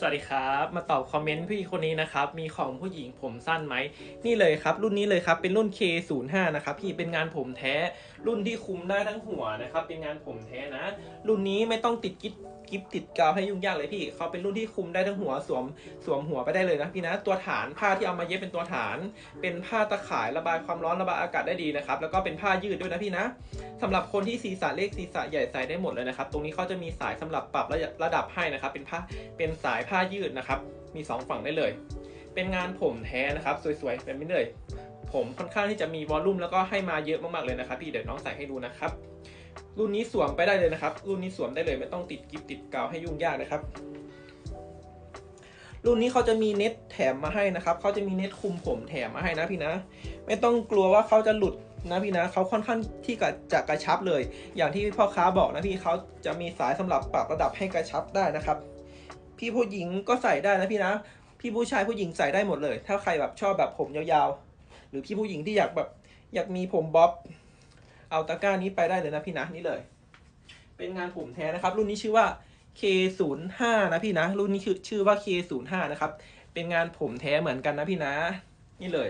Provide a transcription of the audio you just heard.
สวัสดีครับ มาตอบคอมเมนต์พี่คนนี้นะครับ มีของผู้หญิงผมสั้นไหม นี่เลยครับ รุ่นนี้เลยครับ เป็นรุ่น K05 นะครับ พี่เป็นงานผมแท้ รุ่นที่คุมได้ทั้งหัวนะครับ เป็นงานผมแท้นะ รุ่นนี้ไม่ต้องติดกิ๊ด กิ๊บติดกาวให้ยุ่งยากเลยพี่เขาเป็นรุ่นที่คุมได้ทั้งหัวสวมสวมหัวไปได้เลยนะพี่นะ ตัวฐานผ้าที่เอามาเย็บเป็นตัวฐาน เป็นผ้าตะข่ายระบายความร้อนระบายอากาศได้ดีนะครับ แล้วก็เป็นผ้ายืดด้วยนะพี่นะสำหรับคนที่ศีรษะเล็กศีรษะใหญ่ใส่ได้หมดเลยนะครับ ตรงนี้เขาจะมีสายสำหรับปรับระดับระดับให้นะครับ เป็นผ้าเป็นสายผ้ายืดนะครับ มีสองฝั่งได้เลย เป็นงานผมแท้นะครับ สวยๆแบบนี้เลย ผมค่อนข้างที่จะมีวอลลุ่มแล้วก็ให้มาเยอะมากๆเลยนะครับ พี่เดี๋ยวน้องใส่ให้ดูนะครับ รุ่นนี้สวมไปได้เลยนะครับ รุ่นนี้สวมได้เลยไม่ต้องติดกิฟติดกาวให้ยุ่งยากนะครับ รุ่นนี้เขาจะมีเน็ตแถมมาให้นะครับเขาจะมีเน็ตคุมผมแถมมาให้นะพี่นะ ไม่ต้องกลัวว่าเขาจะหลุดนะพี่นะเขาค่อนข้างที่จะกระชับเลย อย่างที่พ่อค้าบอกนะพี่เขาจะมีสายสำหรับปรับระดับให้กระชับได้นะครับ พี่ผู้หญิงก็ใส่ได้นะพี่นะ พี่ผู้ชายผู้หญิงใส่ได้หมดเลย ถ้าใครแบบชอบแบบผมยาวๆ หรือพี่ผู้หญิงที่อยากแบบอยากมีผมบ๊อบ เอาตะกร้านี้ไปได้เลยนะพี่นะนี่เลย เป็นงานผมแท้นะครับ รุ่นนี้ชื่อว่า K05 นะพี่นะ รุ่นนี้ชื่อชื่อว่า K05 นะครับ เป็นงานผมแท้เหมือนกันนะพี่นะ นี่เลย